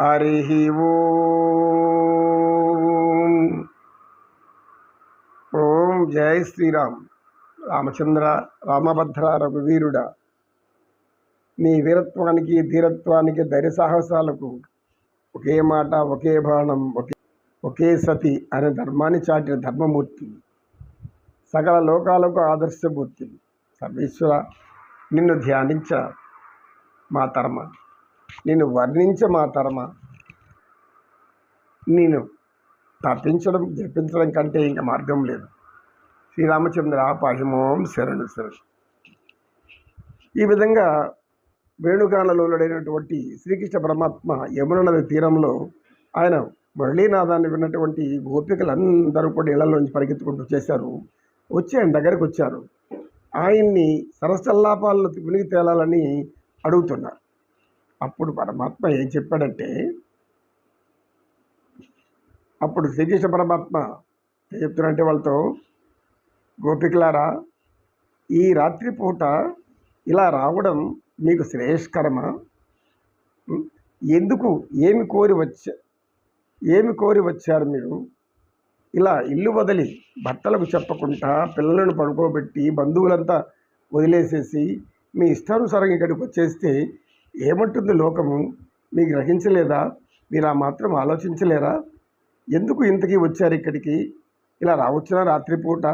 హరి ఓం. ఓం జై శ్రీరామ్. రామచంద్ర రామభద్ర రఘువీరుడ. నీ వీరత్వానికి ధీరత్వానికి ధైర్య సాహసాలకు ఒకే మాట ఒకే బాణం ఒకే ఒకే సతి అనే ధర్మాన్ని చాటిన ధర్మమూర్తి. సకల లోకాలకు ఆదర్శమూర్తి. సర్వేశ్వర నిన్ను ధ్యానించ మా తర్మ. నేను వర్ణించ మా తరమ? నేను తప్పించడం జపించడం కంటే ఇంకా మార్గం లేదు. శ్రీరామచంద్ర పహిమోం శరణు శరణు. ఈ విధంగా వేణుగానలోడైనటువంటి శ్రీకృష్ణ పరమాత్మ యమున నది తీరంలో ఆయన మురళీనాథాన్ని విన్నటువంటి గోపికలందరూ కూడా ఇళ్ళలోంచి పరిగెత్తుకుంటూ చేశారు వచ్చి ఆయన దగ్గరకు వచ్చారు. ఆయన్ని సరసల్లాపాలను మునిగి తేలాలని అడుగుతున్నారు. అప్పుడు పరమాత్మ ఏం చెప్పాడంటే అప్పుడు శ్రీకృష్ణ పరమాత్మ ఏం చెప్తున్నారంటే వాళ్ళతో గోపికలారా ఈ రాత్రిపూట ఇలా రావడం మీకు శ్రేయస్కరమా? ఎందుకు ఏమి కోరి వచ్చా ఏమి కోరి వచ్చారు మీరు? ఇలా ఇల్లు వదిలి భర్తలకు చెప్పకుండా పిల్లలను పడుకోబెట్టి బంధువులంతా వదిలేసేసి మీ ఇష్టానుసారం ఇక్కడికి వచ్చేస్తే ఏమంటుంది లోకము? మీకు గ్రహించలేదా? మీరు ఆ మాత్రం ఆలోచించలేరా? ఎందుకు ఇంతకీ వచ్చారు ఇక్కడికి? ఇలా రావచ్చునా రాత్రిపూట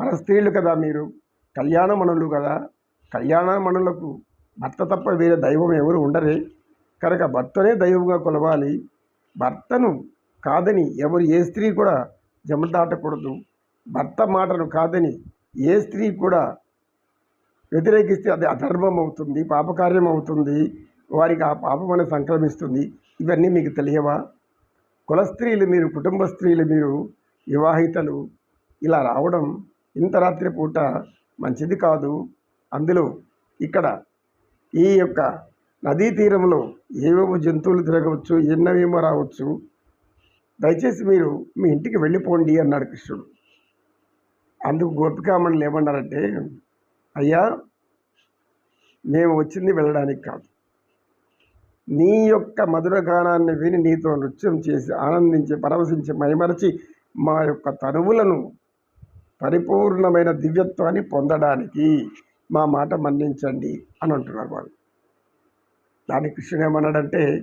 మన స్త్రీలు కదా మీరు. కళ్యాణ మనులు కదా. కళ్యాణ మనులకు భర్త తప్ప వేరే దైవం ఎవరు ఉండరే. కనుక భర్తనే దైవంగా కొలవాలి. భర్తను కాదని ఎవరు ఏ స్త్రీ కూడా జమ దాటకూడదు. భర్త మాటను కాదని ఏ స్త్రీ కూడా వ్యతిరేకిస్తే అది అధర్మం అవుతుంది పాపకార్యం అవుతుంది వారికి ఆ పాపం అనేది సంక్రమిస్తుంది. ఇవన్నీ మీకు తెలియవా? కుల స్త్రీలు మీరు కుటుంబ స్త్రీలు మీరు వివాహితలు ఇలా రావడం ఇంత రాత్రి పూట మంచిది కాదు. అందులో ఇక్కడ ఈ యొక్క నదీ తీరంలో ఏవేవో జంతువులు తిరగవచ్చు ఎన్నవేమో రావచ్చు. దయచేసి మీరు మీ ఇంటికి వెళ్ళిపోండి అన్నాడు కృష్ణుడు. అందుకు గోపికామణులు ఏమన్నారంటే అయ్యా మేము వచ్చింది వెళ్ళడానికి కాదు. నీ యొక్క మధుర గానాన్ని విని నీతో నృత్యం చేసి ఆనందించి పరవశించి మైమరచి మా యొక్క తనువులను పరిపూర్ణమైన దివ్యత్వాన్ని పొందడానికి మా మాట మన్నించండి అని అంటున్నారు వాళ్ళు. దానికి కృష్ణుడు ఏమన్నాడంటే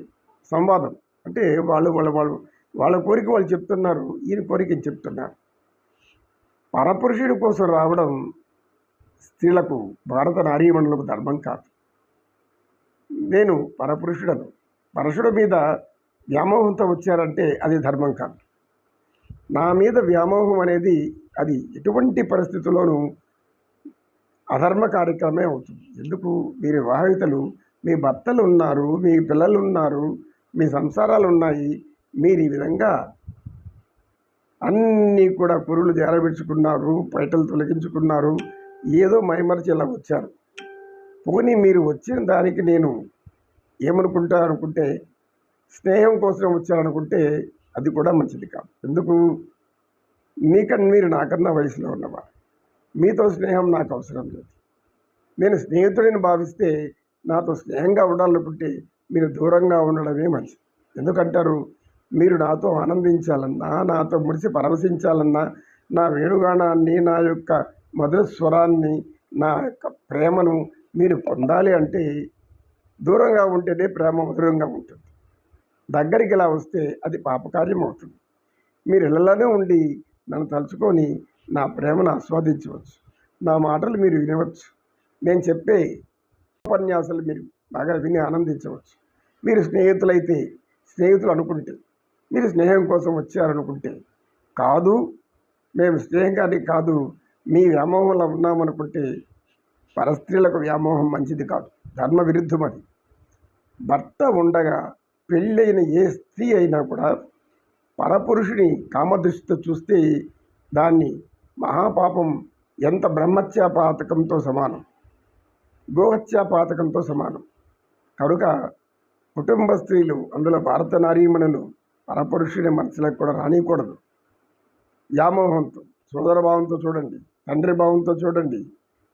సంవాదం. అంటే వాళ్ళు వాళ్ళ వాళ్ళు వాళ్ళ కోరిక వాళ్ళు చెప్తున్నారు ఈయన కోరిక చెప్తున్నారు. పరపురుషుడి కోసం రావడం స్త్రీలకు భారత నారీమణులకు ధర్మం కాదు. నేను పరపురుషుడను. పరశుడు మీద వ్యామోహంతో వచ్చారంటే అది ధర్మం కాదు. నా మీద వ్యామోహం అనేది అది ఎటువంటి పరిస్థితుల్లోనూ అధర్మ కార్యక్రమే అవుతుంది. ఎందుకు? మీరు వివాహితలు మీ భర్తలు ఉన్నారు మీ పిల్లలు ఉన్నారు మీ సంసారాలు ఉన్నాయి. మీరు ఈ విధంగా అన్నీ కూడా పురులు జారబెట్టుకున్నారు పైటలు తొలగించుకున్నారు ఏదో మైమరచేలా వచ్చారు. పోనీ మీరు వచ్చిన దానికి నేను ఏమనుకుంటా అనుకుంటే స్నేహం కోసం వచ్చారనుకుంటే అది కూడా మంచిది కాదు. ఎందుకు? మీకన్నా మీరు నాకన్నా వయసులో ఉన్నవారు. మీతో స్నేహం నాకు అవసరం లేదు. నేను స్నేహితుడిని భావిస్తే నాతో స్నేహంగా ఉండాలనుకుంటే మీరు దూరంగా ఉండడమే మంచిది. ఎందుకంటారు? మీరు నాతో ఆనందించాలన్నా నాతో మురిసి పరవశించాలన్నా నా వేణుగానాన్ని నా యొక్క మధుర స్వరాన్ని నా యొక్క ప్రేమను మీరు పొందాలి అంటే దూరంగా ఉంటేనే ప్రేమ మధురంగా ఉంటుంది. దగ్గరికి ఇలా వస్తే అది పాపకార్యం అవుతుంది. మీరు ఇళ్ళలోనే ఉండి నన్ను తలుచుకొని నా ప్రేమను ఆస్వాదించవచ్చు. నా మాటలు మీరు వినవచ్చు. నేను చెప్పే ఉపన్యాసాలు మీరు బాగా విని ఆనందించవచ్చు. మీరు స్నేహితులైతే స్నేహితులు అనుకుంటే మీరు స్నేహం కోసం వచ్చారనుకుంటే కాదు మేము స్నేహంగానే కాదు మీ వ్యామోహంలో ఉన్నామనుకుంటే పరస్త్రీలకు వ్యామోహం మంచిది కాదు. ధర్మ విరుద్ధం అది భర్త ఉండగా పెళ్ళైన ఏ స్త్రీ అయినా కూడా పరపురుషుని కామదృష్టితో చూస్తే దాన్ని మహాపాపం ఎంత బ్రహ్మత్యా పాతకంతో సమానం. గోహత్యా పాతకంతో సమానం. కనుక కుటుంబ స్త్రీలు అందులో భారత నారీమణులు పరపురుషుని మనసులకు కూడా రానియకూడదు వ్యామోహంతో సోదర భావంతో చూడండి తండ్రి భావంతో చూడండి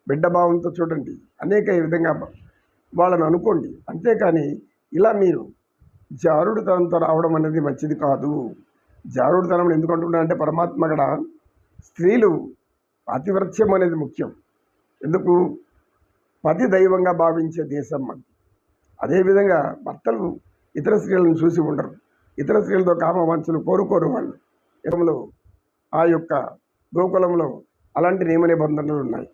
బిడ్డ భావంతో చూడండి అనేక విధంగా వాళ్ళని అనుకోండి. అంతేకాని ఇలా మీరు జారుడుతనంతో రావడం అనేది మంచిది కాదు. జారుడుతనం ఎందుకు అంటున్నారంటే పరమాత్మ అక్కడ స్త్రీలు పాతివ్రత్యం అనేది ముఖ్యం. ఎందుకు? పతి దైవంగా భావించే దేశం మనది అదేవిధంగా భర్తలు ఇతర స్త్రీలను చూసి ఉండరు. ఇతర స్త్రీలతో కామవంచలు కోరుకోరు వాళ్ళు. ఇతంలో ఆ యొక్క గోకులంలో అలాంటి నియమ నిబంధనలు ఉన్నాయి.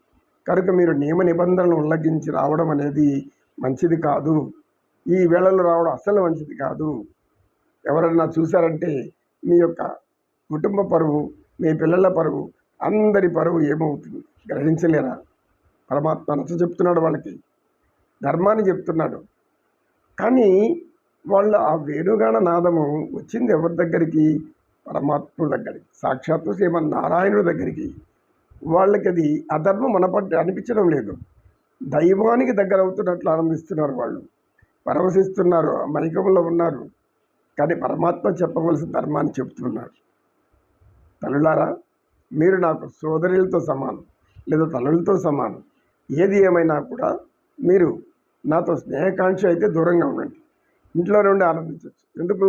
కనుక మీరు నియమ నిబంధనలు ఉల్లంఘించి రావడం అనేది మంచిది కాదు. ఈ వేళలు రావడం అస్సలు మంచిది కాదు. ఎవరన్నా చూశారంటే మీ యొక్క కుటుంబ పరువు మీ పిల్లల పరువు అందరి పరువు ఏమవుతుంది? గ్రహించలేరా? పరమాత్మ నచ్చ చెప్తున్నాడు వాళ్ళకి. ధర్మాన్ని చెప్తున్నాడు. కానీ వాళ్ళు ఆ వేణుగాన నాదము వచ్చింది ఎవరి దగ్గరికి? పరమాత్ముడి దగ్గరికి సాక్షాత్తు శ్రీమన్నారాయణుడి దగ్గరికి వాళ్ళకి అది అధర్మం మనపట్టి అనిపించడం లేదు. దైవానికి దగ్గర అవుతున్నట్లు ఆనందిస్తున్నారు వాళ్ళు. పరవశిస్తున్నారు మైకంలో ఉన్నారు. కానీ పరమాత్మ చెప్పవలసిన ధర్మాన్ని చెప్తున్నారు. తల్లులారా మీరు నాకు సోదరులతో సమానం లేదా తల్లులతో సమానం. ఏది ఏమైనా కూడా మీరు నాతో స్నేహకాంక్ష అయితే దూరంగా ఉండండి. ఇంట్లో నుండి ఆనందించవచ్చు. ఎందుకు?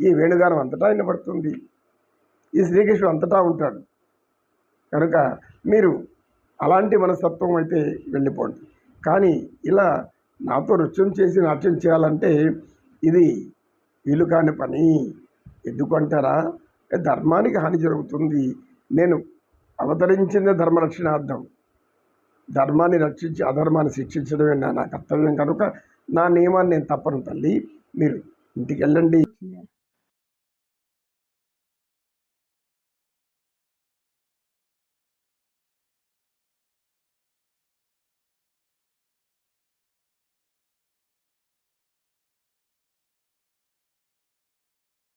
ఈ వేణుగానం అంతటా వినబడుతుంది. ఈ శ్రీకృష్ణుడు అంతటా ఉంటాడు. కనుక మీరు అలాంటి మనస్తత్వం అయితే వెళ్ళిపోండి. కానీ ఇలా నాతో నృత్యం చేసి నాట్యం చేయాలంటే ఇది వీలు కాని పని. ఎందుకంటారా? ధర్మానికి హాని జరుగుతుంది. నేను అవతరించిందే ధర్మరక్షణార్థం. ధర్మాన్ని రక్షించి అధర్మాన్ని శిక్షించడమే నా నా కర్తవ్యం. కనుక నా నియమాన్ని నేను తప్పను తల్లి. మీరు ఇంటికి వెళ్ళండి.